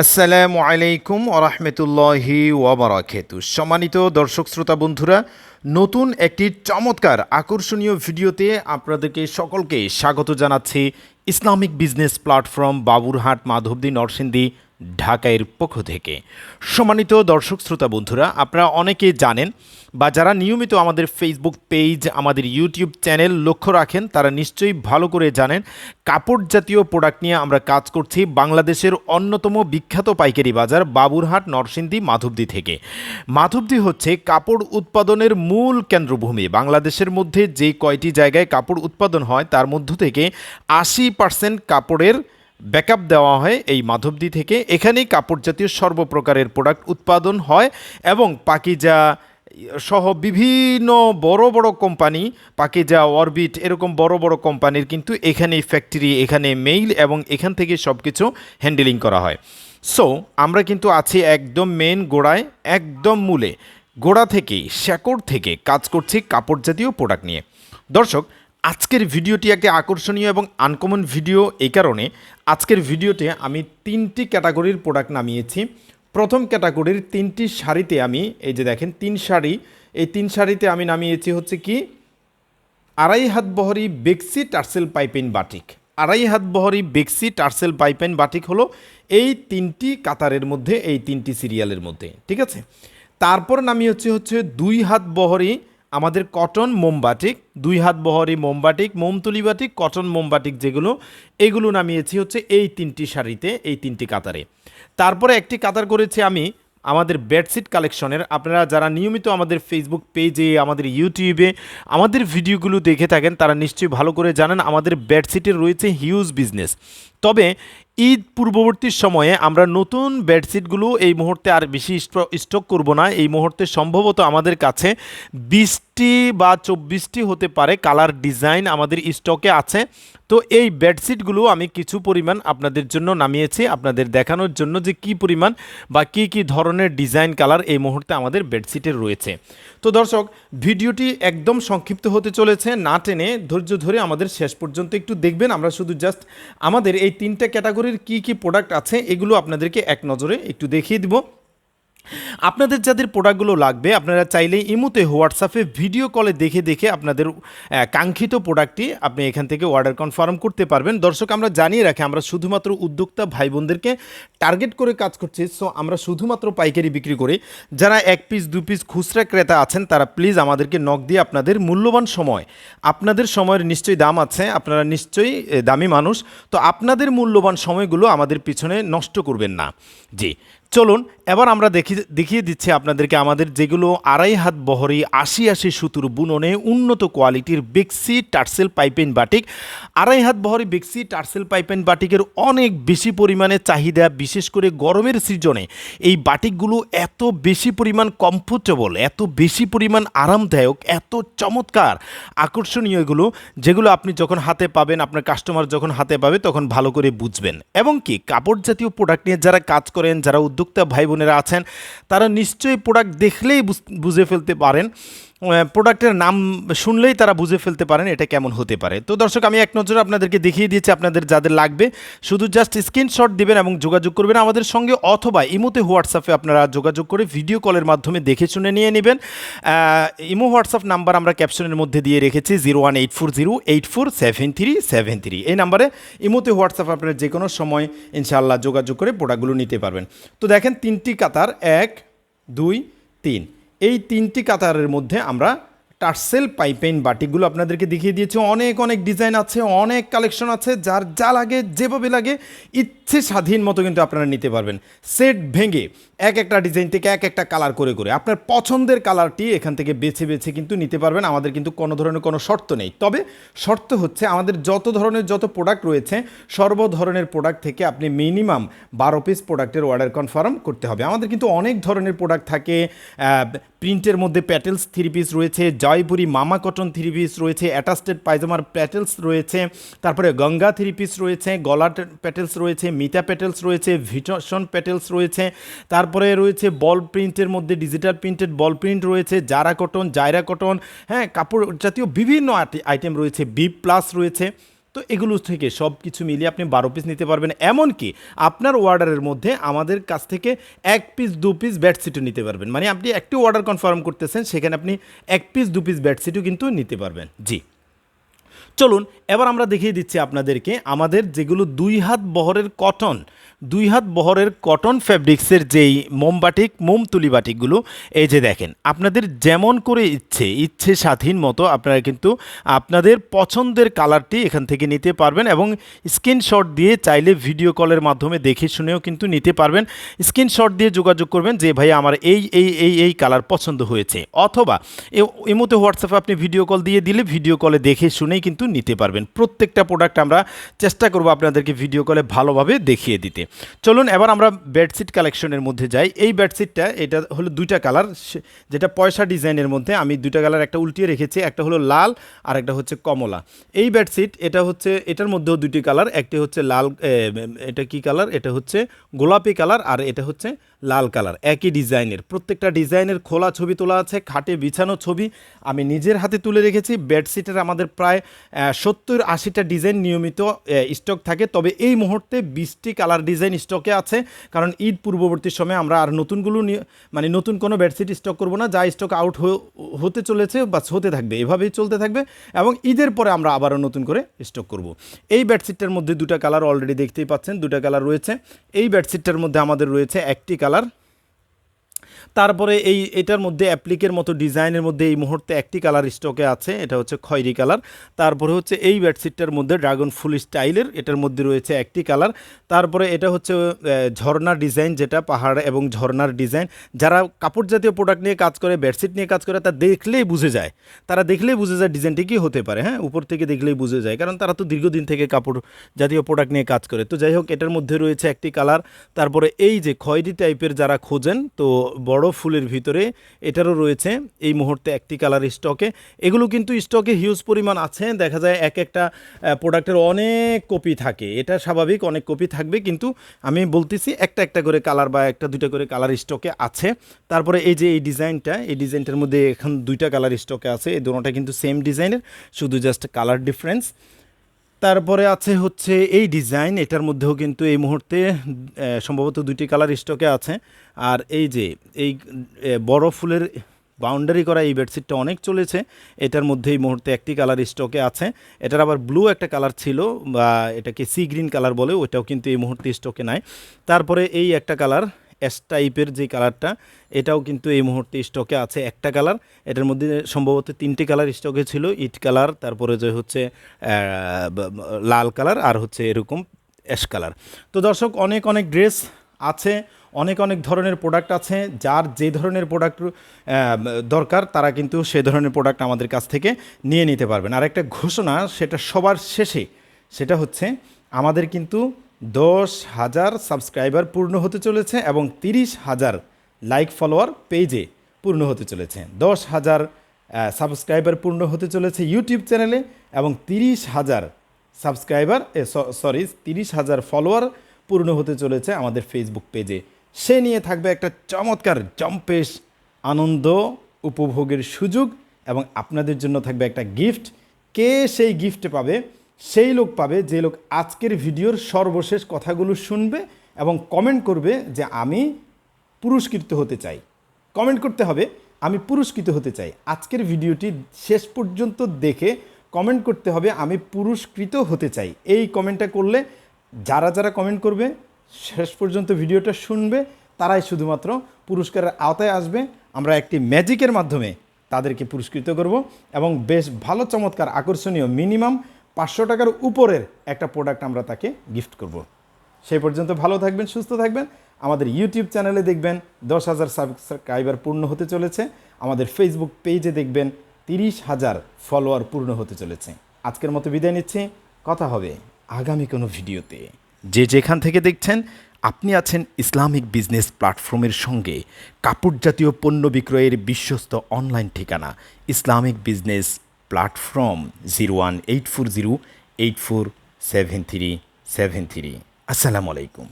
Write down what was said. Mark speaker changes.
Speaker 1: আসসালামু আলাইকুম ওরহমতুল্লাহি ওবরাকেতু সম্মানিত দর্শক শ্রোতা বন্ধুরা, নতুন একটি চমৎকার আকর্ষণীয় ভিডিওতে আপনাদেরকে সকলকে স্বাগত জানাচ্ছি। Islamic business platform Baburhat, Madhabdi, Narsingdi ঢাকায়ের পক্ষ থেকে। সম্মানিত দর্শক, শ্রোতা, বন্ধুরা, আপনারা অনেকে জানেন বা যারা নিয়মিত আমাদের ফেসবুক পেজ আমাদের ইউটিউব চ্যানেল লক্ষ্য রাখেন, তারা নিশ্চয়ই ভালো করে জানেন, কাপড় জাতীয় প্রোডাক্ট নিয়ে আমরা কাজ করছি বাংলাদেশের অন্যতম বিখ্যাত পাইকারি বাজার বাবুরহাট, নরসিংদী, মাধবদী থেকে। মাধবদী হচ্ছে কাপড় উৎপাদনের মূল কেন্দ্রভূমি। বাংলাদেশের মধ্যে যে কয়টি জায়গায় কাপড় উৎপাদন হয়, তার মধ্য থেকে আশি পার্সেন্ট কাপড়ের ব্যাকআপ দেওয়া হয় এই মাধবদী থেকে। এখানেই কাপড় জাতীয় সর্বপ্রকারের প্রোডাক্ট উৎপাদন হয় এবং পাকিজা সহ বিভিন্ন বড় বড় কোম্পানি, পাকিজা, অরবিট এরকম বড় বড় কোম্পানির কিন্তু এখানেই ফ্যাক্টরি এখানে মেইল এবং এখান থেকে সব কিছু হ্যান্ডেলিং করা হয়। সো আমরা কিন্তু আছি একদম মেন গোড়ায়, একদম মূলে। গোড়া থেকেই শেকড় থেকে কাজ করছি কাপড় জাতীয় প্রোডাক্ট নিয়ে। দর্শক আজকের ভিডিওটি একটি আকর্ষণীয় এবং আনকমন ভিডিও এই কারণে আজকের ভিডিওতে আমি তিনটি ক্যাটাগরির প্রোডাক্ট নামিয়েছি। প্রথম ক্যাটাগরির তিনটি শাড়িতে আমি, এই যে দেখেন, তিন শাড়ি। এই তিন শাড়িতে আমি নামিয়েছি হচ্ছে কি, আড়াই হাত বহরি বেক্সি টার্সেল পাইপেন বাটিক। আড়াই হাত বহরি বেক্সি টার্সেল পাইপেন বাটিক হলো এই তিনটি কাতারের মধ্যে, এই তিনটি সিরিয়ালের মধ্যে, ঠিক আছে? তারপর নামিয়ে হচ্ছে হচ্ছে দুই হাত বহরি আমাদের কটন মোমবাটিক দুই হাত বহরি মোমবাটিক মোমতুলি বাটিক কটন মোমবাটিক যেগুলো, এগুলো নামিয়েছি হচ্ছে এই তিনটি শাড়িতে, এই তিনটি কাতারে। তারপরে একটি কাতার করেছি আমি আমাদের বেডশিট কালেকশনের। আপনারা যারা নিয়মিত আমাদের ফেসবুক পেজে আমাদের ইউটিউবে আমাদের ভিডিওগুলো দেখে থাকেন, তারা নিশ্চয়ই ভালো করে জানেন, আমাদের বেডশিটের রয়েছে হিউজ বিজনেস তবে ঈদ পূর্ববর্তী সময়ে আমরা নতুন বেডশিটগুলো এই মুহূর্তে আর বেশি স্টক করব না। এই মুহূর্তে সম্ভবত আমাদের কাছে বিশটি বা চব্বিশটি হতে পারে কালার ডিজাইন আমাদের স্টকে আছে। তো এই বেডশিটগুলো আমি কিছু পরিমাণ আপনাদের জন্য নামিয়েছি, আপনাদের দেখানোর জন্য যে কি পরিমাণ বা কি কি ধরনের ডিজাইন কালার এই মুহূর্তে আমাদের বেডশিটে রয়েছে। তো দর্শক, ভিডিওটি একদম সংক্ষিপ্ত হতে চলেছে, না টেনে ধৈর্য ধরে আমাদের শেষ পর্যন্ত একটু দেখবেন। আমরা শুধু জাস্ট আমাদের এই তিনটা ক্যাটাগরির কি কি প্রোডাক্ট আছে এগুলো আপনাদেরকে এক নজরে একটু দেখিয়ে দিব। আপনাদের যাদের প্রোডাক্টগুলো লাগবে, আপনারা চাইলে ইমুতে হোয়াটসঅ্যাপে ভিডিও কলে দেখে দেখে আপনাদের কাঙ্ক্ষিত প্রোডাক্টটি আপনি এখান থেকে অর্ডার কনফার্ম করতে পারবেন। দর্শক, আমরা জানিয়ে রাখি, আমরা শুধুমাত্র উদ্যোক্তা ভাই বোনদেরকে টার্গেট করে কাজ করছি, সো আমরা শুধুমাত্র পাইকারি বিক্রি করি। যারা এক পিস, দু পিস খুচরা ক্রেতা আছেন, তারা প্লিজ আমাদেরকে নক দিয়ে আপনাদের মূল্যবান সময়, আপনাদের সময়ের নিশ্চয়ই দাম আছে, আপনারা নিশ্চয়ই দামি মানুষ, তো আপনাদের মূল্যবান সময়গুলো আমাদের পিছনে নষ্ট করবেন না। জি। চলুন, এবার আমরা দেখি, দেখিয়ে দিচ্ছি আপনাদেরকে আমাদের যেগুলো আড়াই হাত বহরি আশি আশি সুতুর বুননে উন্নত কোয়ালিটির বেক্সি টার্সেল পাইপেন বাটিক। আড়াই হাত বহরি বেক্সি টার্সেল পাইপেন বাটিকের অনেক বেশি পরিমাণে চাহিদা, বিশেষ করে গরমের সিজনে। এই বাটিকগুলো এত বেশি পরিমাণ কমফোর্টেবল এত বেশি পরিমাণ আরামদায়ক, এত চমৎকার, আকর্ষণীয় এগুলো, যেগুলো আপনি যখন হাতে পাবেন, আপনার কাস্টমার যখন হাতে পাবে, তখন ভালো করে বুঝবেন। এবং কি কাপড় জাতীয় প্রোডাক্ট নিয়ে যারা কাজ করেন, যারা উদ্যোক্তা ভাই বোনেরা আছেন তারা নিশ্চয়ই প্রোডাক্ট দেখলেই বুঝে ফেলতে পারেন। প্রোডাক্টের নাম শুনলেই তারা বুঝে ফেলতে পারেন এটা কেমন হতে পারে। তো দর্শক, আমি এক নজরে আপনাদেরকে দেখিয়ে দিয়েছি আপনাদের যাদের লাগবে। শুধু জাস্ট স্ক্রিনশট দিবেন এবং যোগাযোগ করবেন আমাদের সঙ্গে অথবা ইমোতে হোয়াটসঅ্যাপে আপনারা যোগাযোগ করে ভিডিও কলের মাধ্যমে দেখে শুনে নিয়ে নেবেন। ইমো হোয়াটসঅ্যাপ নাম্বার আমরা ক্যাপশনের মধ্যে দিয়ে রেখেছি zero one eight four zero eight four seven three seven three এই নাম্বারে ইমোতে হোয়াটসঅ্যাপ আপনারা যে কোনো সময় ইনশাআল্লাহ যোগাযোগ করে প্রোডাক্টগুলো নিতে পারবেন। তো দেখেন তিনটি কাতার, এক, দুই, তিন। এই তিনটি কাতারের মধ্যে আমরা টার্সেল পাইপেন বাটিকগুলো আপনাদেরকে দেখিয়ে দিয়েছি। অনেক অনেক ডিজাইন আছে, অনেক কালেকশন আছে, যার যা লাগে, যেভাবে লাগে, ইচ্ছে স্বাধীন মতো কিন্তু আপনারা নিতে পারবেন। সেট ভেঙে এক একটা ডিজাইন থেকে এক একটা কালার করে করে। আপনার পছন্দের কালারটি এখান থেকে বেছে বেছে কিন্তু নিতে পারবেন। আমাদের কিন্তু কোনো ধরনের কোনো শর্ত নেই। তবে শর্ত হচ্ছে, আমাদের যত ধরনের যত প্রোডাক্ট রয়েছে সর্ব ধরনের প্রোডাক্ট থেকে আপনি মিনিমাম বারো পিস প্রোডাক্টের অর্ডার কনফার্ম করতে হবে। আমাদের কিন্তু অনেক ধরনের প্রোডাক্ট থাকে প্রিন্টের মধ্যে প্যাটেলস থ্রি পিস রয়েছে জয়পুরি মামা কটন থ্রি পিস রয়েছে, অ্যাটাস্টেড পায়জামার প্যাটেলস রয়েছে, তারপরে গঙ্গা থ্রি পিস রয়েছে গলা প্যাটেলস রয়েছে, মিতা প্যাটেলস রয়েছে, ভিটসন প্যাটেলস রয়েছে, তারপরে রয়েছে বল প্রিন্টের মধ্যে ডিজিটাল প্রিন্টেড বল প্রিন্ট রয়েছে, জারা কটন, জায়রা কটন হ্যাঁ কাপড় জাতীয় বিভিন্ন আইটেম রয়েছে, বি প্লাস রয়েছে। তো এগুলো থেকে সব কিছু মিলিয়ে আপনি বারো পিস নিতে পারবেন। এমনকি আপনার অর্ডারের মধ্যে আমাদের কাছ থেকে এক পিস দু পিস বেডশিটও নিতে পারবেন। মানে আপনি একটি অর্ডার কনফার্ম করতেছেন, সেখানে আপনি এক পিস দু পিস বেডশিটও কিন্তু নিতে পারবেন। জি। চলুন, এবার আমরা দেখিয়ে দিচ্ছি আপনাদেরকে আমাদের যেগুলো দুই হাত বহরের কটন দুই হাত বহরের কটন ফ্যাব্রিক্সের যেই মোমবাটিক, মোম তুলি বাটিকগুলো এই যে দেখেন, আপনাদের যেমন করে ইচ্ছে ইচ্ছে স্বাধীন মতো আপনারা কিন্তু আপনাদের পছন্দের কালারটি এখান থেকে নিতে পারবেন এবং স্ক্রিনশট দিয়ে চাইলে ভিডিও কলের মাধ্যমে দেখে শুনেও কিন্তু নিতে পারবেন। স্ক্রিনশট দিয়ে যোগাযোগ করবেন যে ভাই আমার এই এই এই এই কালার পছন্দ হয়েছে। অথবা এই মতো হোয়াটসঅ্যাপে আপনি ভিডিও কল দিয়ে দিলে ভিডিও কলে দেখে শুনেই কিন্তু নিতে পারবেন। প্রত্যেকটা প্রোডাক্ট আমরা চেষ্টা করব আপনাদেরকে ভিডিও কলে ভালোভাবে দেখিয়ে দিতে। চলুন এবার আমরা বেডশিট কালেকশনের মধ্যে যাই। এই বেডশিটটা এটা হলো দুইটা কালার যেটা পয়সা ডিজাইনের মধ্যে। আমি দুইটা কালার একটা উল্টিয়ে রেখেছি, একটা হলো লাল আর একটা হচ্ছে কমলা। এই বেডশিট এটা হচ্ছে, এটার মধ্যেও দুটি কালার একটি হচ্ছে লাল এটা কি কালার এটা হচ্ছে গোলাপি কালার আর এটা হচ্ছে লাল কালার, একই ডিজাইনের। প্রত্যেকটা ডিজাইনের খোলা ছবি তোলা আছে, খাটে বিছানো ছবি। আমি নিজের হাতে তুলে রেখেছি, বেডশিটের আমাদের প্রায় সত্তর আশিটা ডিজাইন নিয়মিত স্টক থাকে। তবে এই মুহূর্তে বিশটি কালার ডিজাইন স্টকে আছে, কারণ ঈদ পূর্ববর্তী সময়ে আমরা আর নতুনগুলো মানে নতুন কোনো বেডশিট স্টক করব না। যা স্টক আউট হতে চলেছে বা হতে থাকবে, এভাবেই চলতে থাকবে এবং ঈদের পরে আমরা আবারও নতুন করে স্টক করব। এই বেডশিটটার মধ্যে দুটা কালার অলরেডি দেখতেই পাচ্ছেন, দুটা কালার রয়েছে। এই বেডশিটটার মধ্যে আমাদের রয়েছে একটি কালার instalar? তারপরে এই, এটার মধ্যে অ্যাপ্লিকের মতো ডিজাইনের মধ্যে এই মুহূর্তে একটি কালার স্টকে আছে, এটা হচ্ছে খয়েরি কালার তারপরে হচ্ছে এই বেডশিটটার মধ্যে ড্রাগন ফুল স্টাইলের এটার মধ্যে রয়েছে একটি কালার তারপরে এটা হচ্ছে ঝর্ণার ডিজাইন যেটা, পাহাড় এবং ঝর্ণার ডিজাইন যারা কাপড় জাতীয় প্রোডাক্ট নিয়ে কাজ করে বেডশিট নিয়ে কাজ করে তা দেখলেই বুঝে যায়। তারা দেখলেই বুঝে যায় ডিজাইনটি কী হতে পারে হ্যাঁ? উপর থেকে দেখলেই বুঝে যায়। কারণ তারা তো দীর্ঘদিন থেকে কাপড় জাতীয় প্রোডাক্ট নিয়ে কাজ করে। তো যাই হোক, এটার মধ্যে রয়েছে একটি কালার তারপরে এই যে খয়েরি টাইপের যারা খোঁজেন, তো বড় ফুলের ভিতরে এটারও রয়েছে। এই মুহূর্তে একটি কালার স্টকে এগুলো কিন্তু স্টকে হিউজ পরিমাণ আছে। দেখা যায় এক একটা প্রোডাক্টের অনেক কপি থাকে। এটা স্বাভাবিক, অনেক কপি থাকবে। কিন্তু আমি বলতেছি একটা একটা করে কালার বা একটা দুইটা করে কালার স্টকে আছে। তারপরে এই যে এই ডিজাইনটা এই ডিজাইনটার মধ্যে এখন দুইটা কালার স্টকে আছে। এই দুটোটা কিন্তু সেম ডিজাইনের শুধু জাস্ট কালার ডিফারেন্স তারপরে আছে হচ্ছে এই ডিজাইন, এটার মধ্যেও কিন্তু এই মুহূর্তে সম্ভবত দুইটি কালার স্টকে আছে। আর এই যে, এই বড় ফুলের বাউন্ডারি করা এই বেডশিটটা অনেক চলেছে, এটার মধ্যে এই মুহূর্তে একটি কালার স্টকে আছে। এটার আবার ব্লু একটা কালার ছিল, বা এটাকে সি গ্রিন কালার বলে, ওটাও কিন্তু এই মুহূর্তে স্টকে নাই। তারপরে এই একটা কালার এস টাইপের যে কালারটা এটাও কিন্তু এই মুহূর্তে স্টকে আছে একটা কালার এটার মধ্যে সম্ভবত তিনটি কালার স্টকে ছিল ইট কালার তারপরে যে হচ্ছে লাল কালার আর হচ্ছে এরকম অ্যাশ কালার তো দর্শক, অনেক অনেক ড্রেস আছে, অনেক অনেক ধরনের প্রোডাক্ট আছে, যার যে ধরনের প্রোডাক্ট দরকার, তারা কিন্তু সে ধরনের প্রোডাক্ট আমাদের কাছ থেকে নিয়ে নিতে পারবেন। আর একটা ঘোষণা, সেটা সবার শেষে, সেটা হচ্ছে, আমাদের কিন্তু দশ হাজার সাবস্ক্রাইবার পূর্ণ হতে চলেছে এবং তিরিশ হাজার লাইক ফলোয়ার পেজে পূর্ণ হতে চলেছে। দশ হাজার সাবস্ক্রাইবার পূর্ণ হতে চলেছে ইউটিউব চ্যানেলে এবং তিরিশ হাজার সাবস্ক্রাইবার সরি, তিরিশ হাজার ফলোয়ার পূর্ণ হতে চলেছে আমাদের ফেসবুক পেজে। সে নিয়ে থাকবে একটা চমৎকার জম্পেশ আনন্দ উপভোগের সুযোগ এবং আপনাদের জন্য থাকবে একটা গিফট কে সেই গিফট পাবে? সেই লোক পাবে যে লোক আজকের ভিডিওর সর্বশেষ কথাগুলো শুনবে এবং কমেন্ট করবে যে আমি পুরস্কৃত হতে চাই। কমেন্ট করতে হবে, আমি পুরস্কৃত হতে চাই। আজকের ভিডিওটি শেষ পর্যন্ত দেখে কমেন্ট করতে হবে, আমি পুরস্কৃত হতে চাই। এই কমেন্টটা করলে যারা যারা কমেন্ট করবে, শেষ পর্যন্ত ভিডিওটা শুনবে, তারাই শুধুমাত্র পুরস্কারের আওতায় আসবে। আমরা একটি ম্যাজিকের মাধ্যমে তাদেরকে পুরস্কৃত করব এবং বেশ ভালো চমৎকার আকর্ষণীয় মিনিমাম পাঁচশো টাকার উপরের একটা প্রোডাক্ট আমরা তাকে গিফট করব। সেই পর্যন্ত ভালো থাকবেন, সুস্থ থাকবেন। আমাদের ইউটিউব চ্যানেলে দেখবেন, দশ হাজার সাবস্ক্রাইবার পূর্ণ হতে চলেছে। আমাদের ফেসবুক পেজে দেখবেন, তিরিশ হাজার ফলোয়ার পূর্ণ হতে চলেছে। আজকের মতো বিদায় নিচ্ছি। কথা হবে আগামী কোনো ভিডিওতে। যে যেখান থেকে দেখছেন, আপনি আছেন ইসলামিক বিজনেস প্ল্যাটফর্মের সঙ্গে। কাপড় জাতীয় পণ্য বিক্রয়ের বিশ্বস্ত অনলাইন ঠিকানা, Islamic business platform zero one eight four zero eight four seven three seven three. আসসালামু আলাইকুম।